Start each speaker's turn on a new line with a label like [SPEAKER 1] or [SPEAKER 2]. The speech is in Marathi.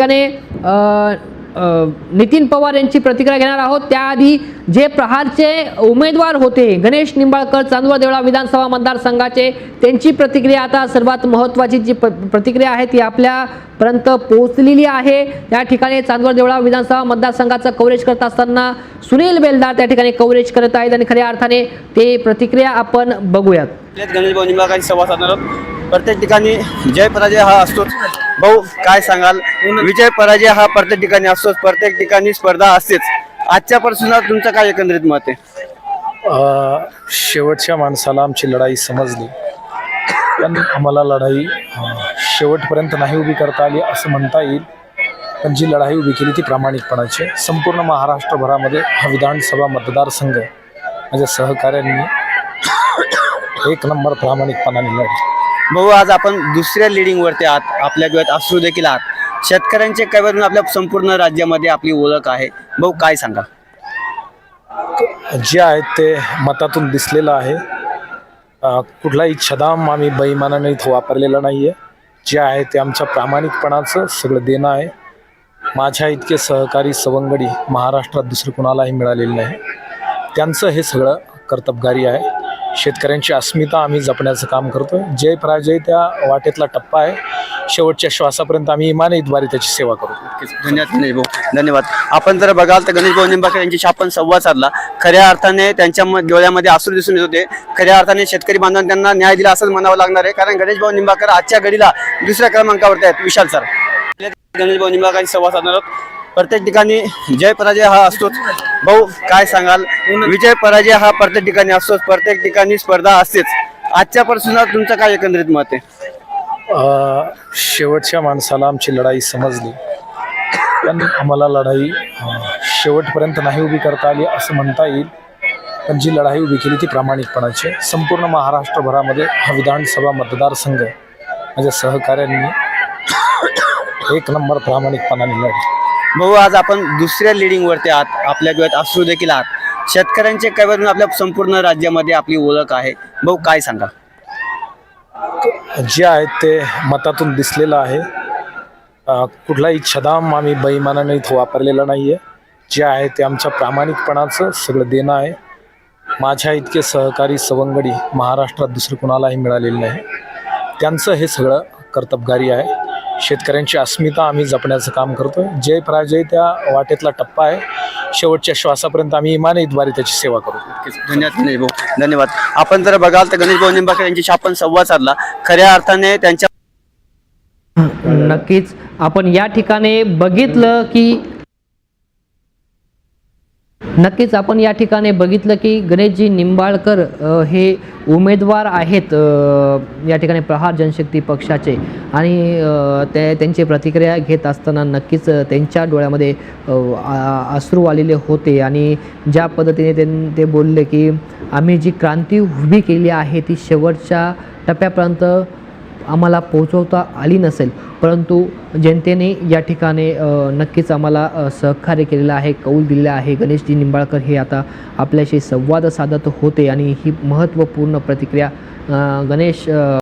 [SPEAKER 1] ठिकाणी नितीन पवार यांची प्रतिक्रिया घेणार आहोत. त्याआधी जे प्रहारचे उमेदवार होते गणेश निंबाळकर चांदवड देवळा विधानसभा मतदारसंघाचे त्यांची प्रतिक्रिया आता सर्वात महत्त्वाची जी प्रतिक्रिया आहे ती आपल्यापर्यंत पोहोचलेली आहे. त्या ठिकाणी चांदवड देवळा विधानसभा मतदारसंघाचं कव्हरेज करत असताना सुनील बेलदार त्या ठिकाणी कव्हरेज करत आहेत. आणि खऱ्या अर्थाने ते प्रतिक्रिया आपण बघूयात.
[SPEAKER 2] गणेश निंबाळकर संवाद साधणार प्रत्येक ठिकाणी जय पराजय हा असतोच. भाऊ काय सांगाल? विजय पराजय हा प्रत्येक ठिकाणी असतोच. प्रत्येक ठिकाणी स्पर्धा असतेच. आजच्या प्रश्नात तुमचं काय एकंदरीत मत आहे?
[SPEAKER 3] अ, शेवटच्या माणसाला आमची लढाई समजली. पण आम्हाला लढाई अ, शेवटपर्यंत नाही उभी करता आली असं म्हणता येईल. पण जी लढाई उभी केली ती प्रामाणिकपणाची आहे. संपूर्ण महाराष्ट्रभरामध्ये हा विधानसभा मतदारसंघ माझ्या सहकाऱ्यांनी एक नंबर प्रामाणिकपणाने लढला.
[SPEAKER 2] भाऊ आज आपण दुसऱ्या लिडिंग वरती आहात. आपल्या डोळ्यात अश्रू देखील आहात. शेतकऱ्यांचे कैवरून आपल्या संपूर्ण राज्यामध्ये आपली ओळख आहे? भाऊ काय सांगा?
[SPEAKER 3] जे आहेत ते मतातून दिसलेलं आहे. कुठलाही छदाम आम्ही बैमानाने इथं वापरलेला नाही आहे जे आहे ते आमच्या प्रामाणिकपणाचं सगळं देणं आहे. माझ्या इतके सहकारी सवंगडी महाराष्ट्रात दुसरं कुणालाही मिळालेलं नाही. त्यांचं हे सगळं कर्तबगारी आहे. शेतकऱ्यांची अस्मिता आम्ही जपण्याचं काम करतो जय पराजय त्या वाटेतला टप्पा आहे. शेवटच्या श्वासापर्यंत आम्ही इमानीद्वारे त्याची सेवा करू.
[SPEAKER 2] धन्यवाद गणेश भाऊ. धन्यवाद. आपण जर बघाल तर गणेश भाऊ निंबाकर यांच्याशी आपण संवाद साधला. खऱ्या अर्थाने त्यांच्या म- डोळ्यामध्ये आसूर दिसून येत होते. खऱ्या अर्थाने शेतकरी बांधवांना त्यांना न्याय दिला असंच म्हणावं लागणार आहे. कारण गणेश भाऊ निंबाकर आजच्या घडीला दुसऱ्या क्रमांकावरती आहेत. विशाल सर. गणेश भाऊ निंबाकर संवाद साधणार आहोत. प्रत्येक ठिकाणी जय पराजय हा असतोच. भाऊ काय सांगाल? विजय पराजय हा प्रत्येक ठिकाणी असतोच. प्रत्येक ठिकाणी स्पर्धा असतेच. आजच्या प्रश्नात तुमचं काय एकंदरीत मत आहे?
[SPEAKER 3] शेवटच्या माणसाला आमची लढाई समजली. पण आम्हाला लढाई शेवटपर्यंत नाही उभी करता आली असं म्हणता येईल. पण जी लढाई उभी केली ती प्रामाणिकपणाची संपूर्ण महाराष्ट्रभरामध्ये हा विधानसभा मतदारसंघ माझ्या सहकाऱ्यांनी एक नंबर प्रामाणिकपणाने लढला.
[SPEAKER 2] भाऊ आज आपण दुसऱ्या लिडिंग वरती आहात. आपल्या डोळ्यात अश्रू देखील आहात. शेतकऱ्यांचे कव्यातून आपल्या संपूर्ण राज्यामध्ये आपली ओळख आहे? भाऊ काय सांगा
[SPEAKER 3] जे आहेत ते मतातून दिसलेलं आहे. कुठलाही छदाम आम्ही बैमानाने इथं वापरलेला नाही आहे जे आहे ते आमच्या प्रामाणिकपणाचं सगळं देणं आहे. माझ्या इतके सहकारी सवंगडी महाराष्ट्रात दुसरं कुणालाही मिळालेलं नाही. त्यांचं हे सगळं कर्तबगारी आहे. शेतकऱ्यांची अस्मिता आम्ही जपण्याचं काम करतो जय पराजय त्या वाटेतला टप्पा आहे. शेवटच्या श्वासापर्यंत आम्ही इमानीद्वारे त्याची सेवा करू.
[SPEAKER 2] धन्यवाद गणेश भाऊ. धन्यवाद. आपण जर बघाल तर गणेश भाऊ निंबाळकर यांच्याशी आपण संवाद साधला. खऱ्या अर्थाने त्यांच्या
[SPEAKER 1] नक्कीच आपण या ठिकाणी बघितलं की नक्कीच आपण या ठिकाणी बघितलं की गणेशजी निंबाळकर हे उमेदवार आहेत या ठिकाणी प्रहार जनशक्ती पक्षाचे. आणि ते त्यांची प्रतिक्रिया घेत असताना नक्कीच त्यांच्या डोळ्यामध्ये अश्रू आलेले होते. आणि ज्या पद्धतीने त्यां- ते बोलले की आम्ही जी क्रांती उभी केली आहे ती शेवटच्या टप्प्यापर्यंत आम्हाला पोहोचवता आली नसेल. परंतु जनतेने या ठिकाणी नक्कीच आम्हाला सहकार्य केलेलं आहे कौल दिलेला आहे. गणेशजी निंबाळकर हे आता आपल्याशी संवाद साधत होते आणि ही महत्त्वपूर्ण प्रतिक्रिया गणेश